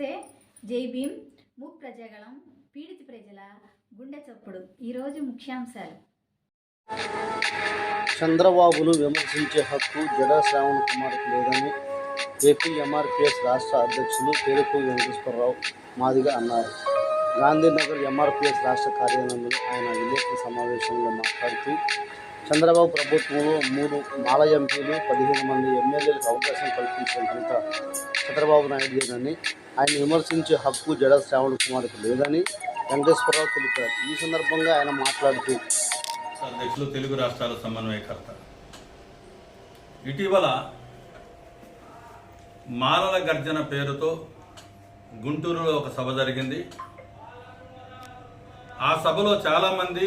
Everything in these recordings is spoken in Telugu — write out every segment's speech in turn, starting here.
జై భీమ్. మూక్ ప్రజాగళం పీడిత ప్రజల గుండె చప్పుడు. ఈరోజు ముఖ్యాంశాలు. చంద్రబాబును విమర్శించే హక్కు జడా శ్రావణ్ కుమార్కి లేదని ఏపీ ఎంఆర్పిఎస్ రాష్ట్ర అధ్యక్షులు పేరుకు వెంకటేశ్వరరావు మాదిగా అన్నారు. గాంధీనగర్ ఎంఆర్పిఎస్ రాష్ట్ర కార్యాలయంలో ఆయన విలేకరుల సమావేశంలో మాట్లాడుతూ చంద్రబాబు ప్రభుత్వంలో మూడు మాల ఎంపీలు పదిహేను మంది ఎమ్మెల్యేలకు అవకాశం కల్పించిన చంద్రబాబు నాయుడు గారని ఆయన విమర్శించే హక్కు జడ శ్రావణ్ కుమార్కి లేదని వెంకటేశ్వరరావు తెలిపారు. ఈ సందర్భంగా ఆయన మాట్లాడుతూ అధ్యక్షులు తెలుగు రాష్ట్రాల సమన్వయకర్త. ఇటీవల మాలల గర్జన పేరుతో గుంటూరులో ఒక సభ జరిగింది. ఆ సభలో చాలామంది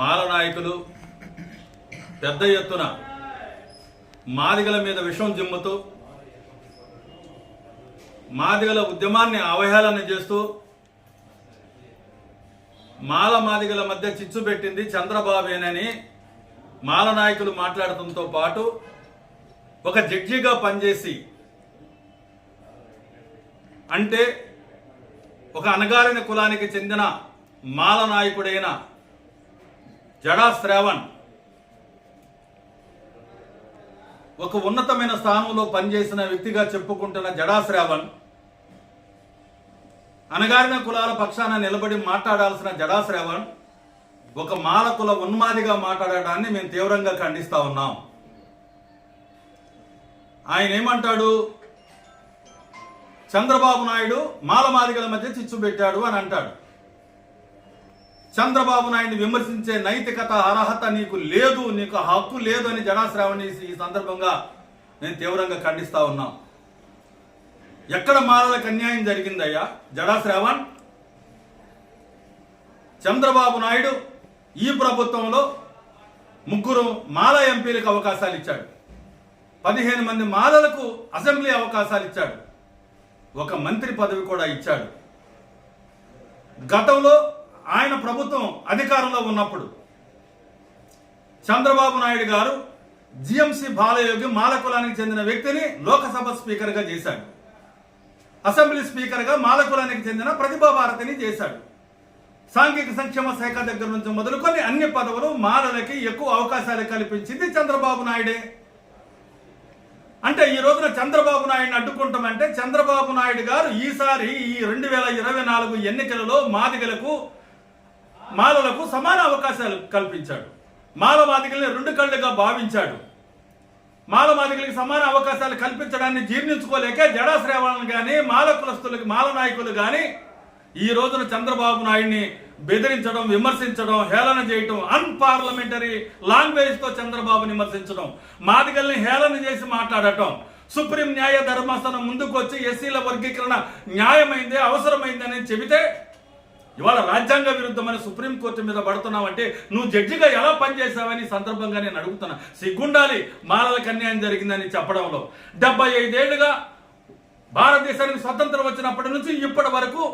మాల నాయకులు పెద్ద ఎత్తున మాదిగల మీద విషం జిమ్ముతూ మాదిగల ఉద్యమాన్ని అవహేళన చేస్తూ మాల మాదిగల మధ్య చిచ్చు పెట్టింది చంద్రబాబేనని మాల నాయకులు మాట్లాడటంతో పాటు ఒక జడ్జిగా పనిచేసి అంటే ఒక అణగారిన కులానికి చెందిన మాల నాయకుడైన జడా శ్రావణ్ ఒక ఉన్నతమైన స్థానంలో పనిచేసిన వ్యక్తిగా చెప్పుకుంటున్న జడాశ్రావణ్ అనగారిన కులాల పక్షాన నిలబడి మాట్లాడాల్సిన జడాశ్రావణ్ ఒక మాల కుల ఉన్మాదిగా మాట్లాడడాన్ని మేము తీవ్రంగా ఖండిస్తా ఉన్నాం. ఆయన ఏమంటాడు? చంద్రబాబు నాయుడు మాలమాదిగల మధ్య చిచ్చు పెట్టాడు అని అంటాడు. చంద్రబాబు నాయుడిని విమర్శించే నైతికత అర్హత నీకు లేదు నీకు హక్కు లేదు అని జడాశ్రావణి ఈ సందర్భంగా నేను తీవ్రంగా ఖండిస్తా ఉన్నాం. ఎక్కడ మాలలకు అన్యాయం జరిగిందయ్యా? జడాశ్రావణ్ చంద్రబాబు నాయుడు ఈ ప్రభుత్వంలో ముగ్గురు మాల ఎంపీలకు అవకాశాలు ఇచ్చాడు. పదిహేను మంది మాలలకు అసెంబ్లీ అవకాశాలు ఇచ్చాడు. ఒక మంత్రి పదవి కూడా ఇచ్చాడు. గతంలో ఆయన ప్రభుత్వం అధికారంలో ఉన్నప్పుడు చంద్రబాబు నాయుడు గారు జిఎంసి బాలయోగి మాలకులానికి చెందిన వ్యక్తిని లోకసభ స్పీకర్గా చేశాడు. అసెంబ్లీ స్పీకర్గా మాలకులానికి చెందిన ప్రతిభా భారతిని చేశాడు. సాంఘిక సంక్షేమ శాఖ దగ్గర నుంచి మొదలుకొని అన్ని పదవులు మాలలకి ఎక్కువ అవకాశాలు కల్పించింది చంద్రబాబు నాయుడే. అంటే ఈ రోజున చంద్రబాబు నాయుడిని అడ్డుకుంటామంటే చంద్రబాబు నాయుడు గారు ఈసారి ఈ రెండు వేల ఇరవై నాలుగు ఎన్నికలలో మాదిగలకు మాలలకు సమాన అవకాశాలు కల్పించాడు. మాలవాదికల్ని రెండు కళ్ళుగా భావించాడు. మాలమాదికలకు సమాన అవకాశాలు కల్పించడాన్ని జీర్ణించుకోలేక జడా కానీ మాల కులస్తులకి మాల నాయకులు కానీ ఈ రోజున చంద్రబాబు నాయుడిని బెదిరించడం విమర్శించడం హేళన చేయటం అన్పార్లమెంటరీ లాంగ్వేజ్తో చంద్రబాబుని విమర్శించడం మాదిగల్ని హేళన చేసి మాట్లాడటం సుప్రీం న్యాయ ధర్మాసనం ముందుకు వచ్చి ఎస్సీల వర్గీకరణ న్యాయమైంది అవసరమైందని చెబితే ఇవాళ రాజ్యాంగ విరుద్ధమని సుప్రీంకోర్టు మీద పడుతున్నావంటే నువ్వు జడ్జిగా ఎలా పనిచేసావని సందర్భంగా నేను అడుగుతున్నా. సిగ్గుండాలి మాలలకు అన్యాయం జరిగిందని చెప్పడంలో. డెబ్బై ఐదేళ్ళుగా భారతదేశానికి స్వతంత్రం వచ్చినప్పటి నుంచి ఇప్పటి వరకు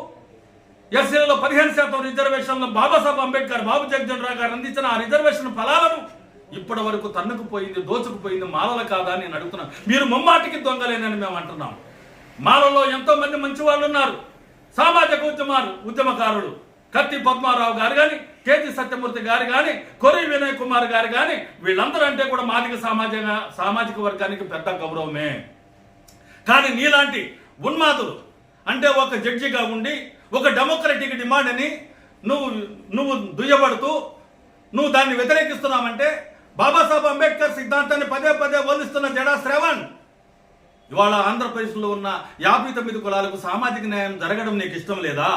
ఎస్సీలలో పదిహేను శాతం రిజర్వేషన్లు బాబాసాహెబ్ అంబేద్కర్ బాబు జగ్జన్ రావు గారు అందించిన ఆ రిజర్వేషన్ ఫలాలను ఇప్పటి వరకు తన్నుకుపోయింది దోచుకుపోయింది మాలల కాదా అని నేను అడుగుతున్నాను మీరు ముమ్మాటికి దొంగలేనని మేము అంటున్నాం. మాలలో ఎంతో మంది మంచి వాళ్ళు ఉన్నారు. సామాజిక ఉద్యమాలు ఉద్యమకారులు కత్తి పద్మారావు గారు కానీ కేతి సత్యమూర్తి గారు కానీ కొరి వినయ్ కుమార్ గారు కానీ వీళ్ళందరూ అంటే కూడా మాదిక సామాజిక సామాజిక వర్గానికి పెద్ద గౌరవమే. కానీ నీలాంటి ఉన్మాదులు అంటే ఒక జడ్జిగా ఉండి ఒక డెమోక్రటిక్ డిమాండ్ని నువ్వు నువ్వు దుయ్యబడుతూ నువ్వు దాన్ని వ్యతిరేకిస్తున్నావంటే బాబాసాహెబ్ అంబేద్కర్ సిద్ధాంతాన్ని పదే పదే వల్లిస్తున్న జడా శ్రవణ్. ఇవాళ ఆంధ్రప్రదేశ్లో ఉన్న యాభై తొమ్మిది కులాలకు సామాజిక న్యాయం జరగడం నీకు ఇష్టం లేదా?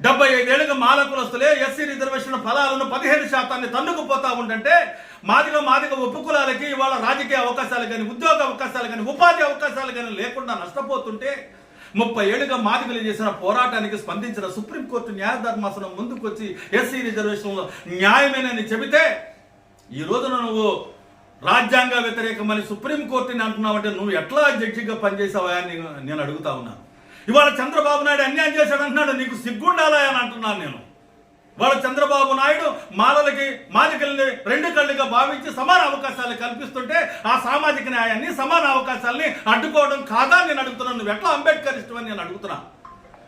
డెబ్బై ఐదేళ్ళుగా మాల కులస్తులే ఎస్సీ రిజర్వేషన్ ఫలాలను పదిహేను శాతాన్ని తన్నుకుపోతా ఉంటే మాదిగ మాదిగ ఉప కులాలకి ఇవాళ రాజకీయ అవకాశాలు కానీ ఉద్యోగ అవకాశాలు కానీ ఉపాధి అవకాశాలు కానీ లేకుండా నష్టపోతుంటే ముప్పై ఏళ్ళుగా మాదిగలు చేసిన పోరాటానికి స్పందించిన సుప్రీంకోర్టు న్యాయ ధర్మాసనం ముందుకొచ్చి ఎస్సీ రిజర్వేషన్లో న్యాయమేనని చెబితే ఈ రోజున నువ్వు రాజ్యాంగ వ్యతిరేకమని సుప్రీంకోర్టుని అంటున్నావంటే నువ్వు ఎట్లా జడ్జిగా పనిచేసావా అని నేను- అడుగుతా ఉన్నాను. ఇవాళ చంద్రబాబు నాయుడు అన్యాయం చేశాడంటున్నాడు. నీకు సిగ్గుండాలా అని అంటున్నాను నేను. వాళ్ళ చంద్రబాబు నాయుడు మాలలకి మాదికల్ని రెండు కళ్ళుగా భావించి సమాన అవకాశాలు కల్పిస్తుంటే ఆ సామాజిక న్యాయాన్ని సమాన అవకాశాలని అడ్డుకోవడం కాదా అని నేను అడుగుతున్నాను. నువ్వు ఎట్లా అంబేద్కర్ ఇష్టమని నేను అడుగుతున్నా.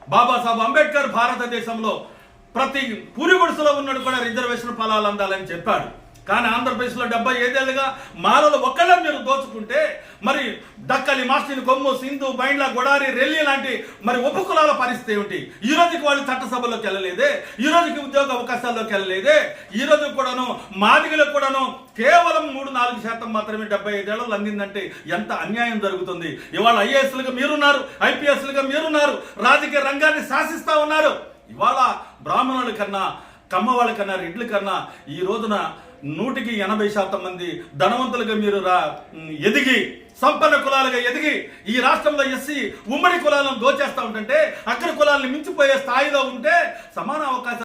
బాబాసాహెబ్ అంబేద్కర్ భారతదేశంలో ప్రతి పూరి గుడిసెలో ఉన్నాడు కూడా రిజర్వేషన్ ఫలాలు అందాలని చెప్పాడు. కానీ ఆంధ్రప్రదేశ్లో డెబ్బై ఐదేళ్ళుగా మాలలు ఒక్కళ్ళే మీరు దోచుకుంటే మరి దక్కలి మాస్టిని కొమ్ము సింధు బైండ్ల గొడారి రెల్లి లాంటి మరి ఉపకులాల పరిస్థితి ఏమిటి? ఈ రోజుకి వాళ్ళు చట్టసభలోకి వెళ్ళలేదే ఈ రోజుకి ఉద్యోగ అవకాశాల్లోకి వెళ్ళలేదే ఈ రోజు కూడాను మాదిగలకు కూడాను కేవలం మూడు నాలుగు శాతం మాత్రమే డెబ్బై ఐదేళ్ళు అందిందంటే ఎంత అన్యాయం జరుగుతుంది? ఇవాళ ఐఏఎస్లుగా మీరున్నారు ఐపీఎస్లుగా మీరున్నారు రాజకీయ రంగాన్ని శాసిస్తూ ఉన్నారు. ఇవాళ బ్రాహ్మణుల కన్నా కమ్మవాళ్ళ కన్నా రెడ్ల కన్నా ఈ రోజున నూటికి ఎనభై శాతం మంది ధనవంతులుగా మీరు రా ఎదిగి సంపన్న కులాలుగా ఎదిగి ఈ రాష్ట్రంలో ఎస్సీ ఉమ్మడి కులాలను దోచేస్తా ఉంటుంటే అగ్ర కులాలను మించిపోయే స్థాయిలో ఉంటే సమాన అవకాశం